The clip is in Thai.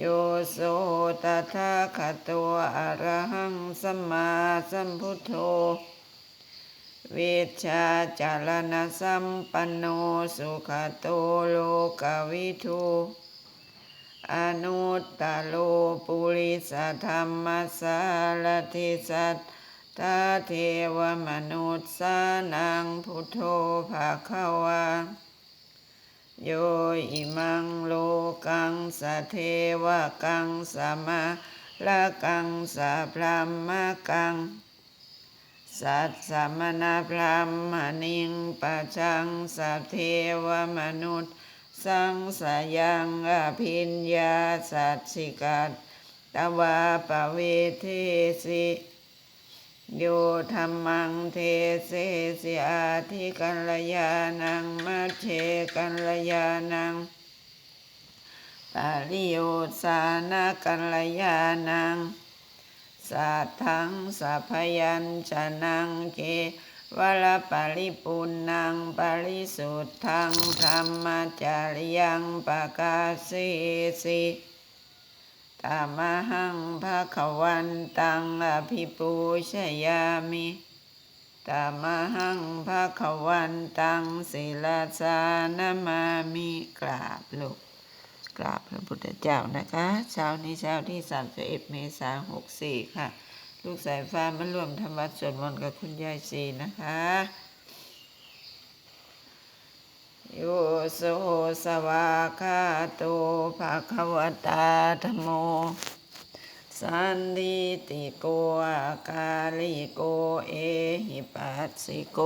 โยโสตถาคตโตอะระหังสัมมาสัมพุทโธเวชาจารณสัมปันโนสุขโตโลกวิทูอนุตตโลปุริสธรรมสารติสัตตาเทวมนุษย์สานังพุทโธภาควา โยอิมังโลกังสะเทวกังสะมาละกังสะพรามะกัง สัตสมณพรามณิงปัจจังสเทวมนุษย์ สังสยังอภิญญาสัตสิกัตตวาปเวเทสิ โยธรรมังเทเสสิอาทิกัลยานังมัชเชกัลยานังปาริโยสานากัลยานังสัทธังสัพยัญชนังเกวลปาริปุณังปาริสุทธังธรรมจาริยังปะกาเสสิ ตามหังภะคะวันตังอภิปูชยามิตามหังภะคะวันตังศิลาสานามามิกราบลูกกราบพระพุทธเจ้านะคะเช้านี้เช้าที่สามสิบเอ็ดเมษายนหกสี่ค่ะ ลูกสายฟ้ามาร่วมทำวัดสวดมนต์กับคุณยายสีนะคะ โยโสสวาคาโตภะคะวตาธโม สันติติโกอาคาลิโก เอหิปัสสิโก